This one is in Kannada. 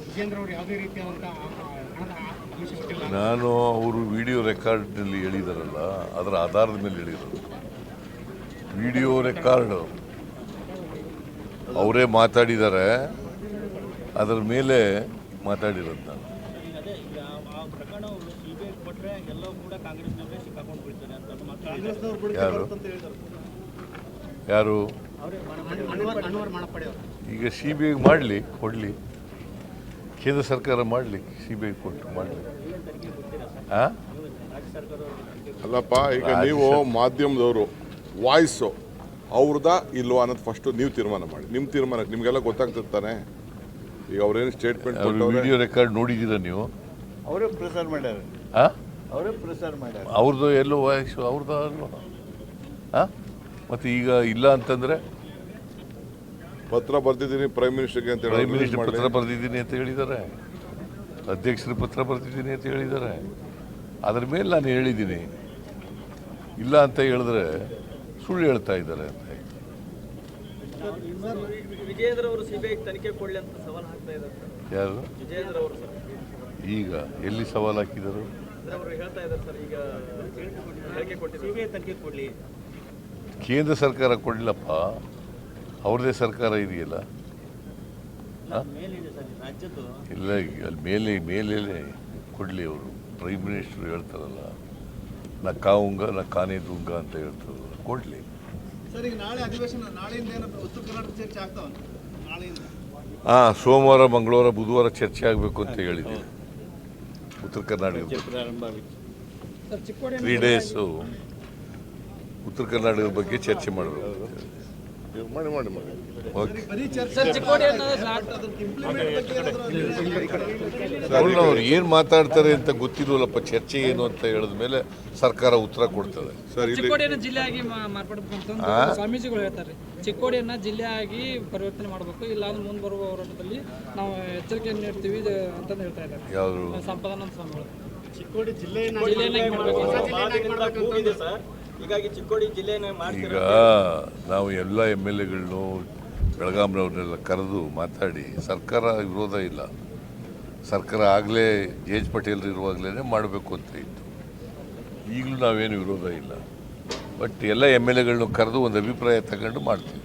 ವಿಜೇಂದ್ರ ಅವರು ಯಾವುದೇ ರೀತಿಯಾದಂತಹ ನಾನು ಅವರು ವಿಡಿಯೋ ರೆಕಾರ್ಡ್ನಲ್ಲಿ ಹೇಳಿದಾರಲ್ಲ ಅದರ ಆಧಾರದ ಮೇಲೆ ಹೇಳಿದರು. Video record. ಅವರೇ ಮಾತಾಡಿದ್ದಾರೆ ಅದರ ಮೇಲೆ ಮಾತಾಡಿರೋದು ನಾನು. ಯಾರು? ಅನ್ವರ್ ಅನ್ವರ್ ಮಾಡಪಡೆ ಅವರು ಈಗ ಸಿ ಬಿ ಐಗೆ ಮಾಡಲಿ ಕೊಡಲಿ. ಕೇಂದ್ರ ಸರ್ಕಾರ ಮಾಡಲಿ ಸಿ ಬಿ ಐ ಕೊಟ್ಟು ಮಾಡಲಿ. ಹಾಂ ಅಲ್ಲಪ್ಪ ಈಗ ನೀವು ಮಾಧ್ಯಮದವರು ವಾಯ್ಸು ಅವ್ರದ ಇಲ್ವಾ ಅನ್ನೋದು ಫಸ್ಟು ನೀವು ತೀರ್ಮಾನ ಮಾಡಿ. ನಿಮ್ಮ ತೀರ್ಮಾನ ನಿಮಗೆಲ್ಲ ಗೊತ್ತಾಗ್ತದೆ ತಾನೆ? ಈಗ ಅವ್ರೇನು ಸ್ಟೇಟ್ಮೆಂಟ್ ಅವ್ರ ವಿಡಿಯೋ ರೆಕಾರ್ಡ್ ನೋಡಿದ್ದೀರಾ ನೀವು? ಅವರೇ ಪ್ರಸಾರ ಮಾಡ್ಯಾರ. ಹಾಂ ಅವರೇ ಪ್ರಸಾರ ಮಾಡ್ಯಾರ. ಅವ್ರದ್ದು ಎಲ್ಲೋ ವಾಯ್ಸು ಅವ್ರದ್ದು ಅಲ್ವಾ? ಹಾಂ ಮತ್ತು ಈಗ ಇಲ್ಲ ಅಂತಂದರೆ ಪತ್ರ ಬರ್ತಿದ್ದೀನಿ ಪ್ರೈಮ್ ಮಿನಿಸ್ಟರ್ಗೆ ಅಂತ ಹೇಳಿ ಪ್ರೈಮ್ ಮಿನಿಸ್ಟರ್ ಪತ್ರ ಬರೆದಿದ್ದೀನಿ ಅಂತ ಹೇಳಿದ್ದಾರೆ. ಅಧ್ಯಕ್ಷರ ಪತ್ರ ಬರ್ತಿದ್ದೀನಿ ಅಂತ ಹೇಳಿದ್ದಾರೆ. ಅದ್ರ ಮೇಲೆ ನಾನು ಹೇಳಿದ್ದೀನಿ. ಇಲ್ಲ ಅಂತ ಹೇಳಿದ್ರೆ ಸುಳ್ಳು ಹೇಳ್ತಾ ಇದ್ದಾರೆ ಅಂತ ಯಾರು? ವಿಜಯೇಂದ್ರ ಅವರು ಸರ್. ಈಗ ಎಲ್ಲಿ ಸವಾಲು ಹಾಕಿದರು? ಕೇಂದ್ರ ಸರ್ಕಾರ ಕೊಡಲಪ್ಪ ಅವ್ರದೇ ಸರ್ಕಾರ ಇದೆಯಲ್ಲ? ಇಲ್ಲ ಅಲ್ಲಿ ಮೇಲೆ ಮೇಲೇ ಕೊಡಲಿ ಅವರು. ಪ್ರೈಮ್ ಮಿನಿಸ್ಟರ್ ಹೇಳ್ತಾರಲ್ಲ ನಾ ಕಾವುಂಗ ನಾ ಕಾನೇ ದುಂಗ ಅಂತ ಹೇಳ್ತಾರಲ್ಲ ಕೊಡಲಿ. ಸರ್ ಈಗ ನಾಳೆ ಅಧಿವೇಶನ ನಾಳೆಯಿಂದ ಉತ್ತರ ಕರ್ನಾಟಕ ಚರ್ಚೆ ಆಗ್ತಾವ ನಾಳೆಯಿಂದ. ಹಾಂ ಸೋಮವಾರ ಮಂಗಳವಾರ ಬುಧವಾರ ಚರ್ಚೆ ಆಗಬೇಕು ಅಂತ ಹೇಳಿದ್ದೀನಿ ಉತ್ತರ ಕರ್ನಾಟಕ ತ್ರೀ ಡೇಸು ಉತ್ತರ ಕರ್ನಾಟಕದ ಬಗ್ಗೆ ಚರ್ಚೆ ಮಾಡಬೇಕು ಮಾಡಿ ಮಾಡಿ ಮಾಡಿ. ಅವ್ರು ಏನು ಮಾತಾಡ್ತಾರೆ ಅಂತ ಗೊತ್ತಿರೋಲ್ಲಪ್ಪ ಚರ್ಚೆ ಏನು ಅಂತ ಹೇಳಿದ ಮೇಲೆ ಸರ್ಕಾರ ಉತ್ತರ ಕೊಡ್ತದೆ. ಸರ್ ಚಿಕ್ಕೋಡಿಯನ್ನ ಜಿಲ್ಲೆಯಾಗಿ ಸ್ವಾಮೀಜಿಗಳು ಹೇಳ್ತಾರೆ. ಚಿಕ್ಕೋಡಿಯನ್ನ ಜಿಲ್ಲೆಯಾಗಿ ಪರಿವರ್ತನೆ ಮಾಡಬೇಕು. ಇಲ್ಲ ಅಂದ್ರೆ ಮುಂದೆ ಬರುವ ಹೋರಾಟದಲ್ಲಿ ನಾವು ಎಚ್ಚರಿಕೆಯನ್ನು ನೀಡ್ತೀವಿ ಅಂತ ಅಂತಂದು ಹೇಳ್ತಾ ಇದ್ದಾರೆ. ಯಾವುದು? ಸಂಪದಾನಂದ ಸ್ವಾಮಿಗಳು. ಚಿಕ್ಕೋಡಿ ಜಿಲ್ಲೆಯನ್ನ ಈಗ ನಾವು ಎಲ್ಲ ಎಂ ಎಲ್ ಎಗಳನ್ನು ಬೆಳಗಾಂನವ್ರನ್ನೆಲ್ಲ ಕರೆದು ಮಾತಾಡಿ ಸರ್ಕಾರ ವಿರೋಧ ಇಲ್ಲ ಸರ್ಕಾರ ಆಗಲೇ ಜೆ ಎಚ್ ಪಟೇಲ್ ಇರುವಾಗಲೇ ಮಾಡಬೇಕು ಅಂತ ಇತ್ತು ಈಗಲೂ ನಾವೇನು ವಿರೋಧ ಇಲ್ಲ ಬಟ್ ಎಲ್ಲ ಎಂ ಎಲ್ ಎಗಳನ್ನು ಕರೆದು ಒಂದು ಅಭಿಪ್ರಾಯ ತಗೊಂಡು ಮಾಡ್ತೀವಿ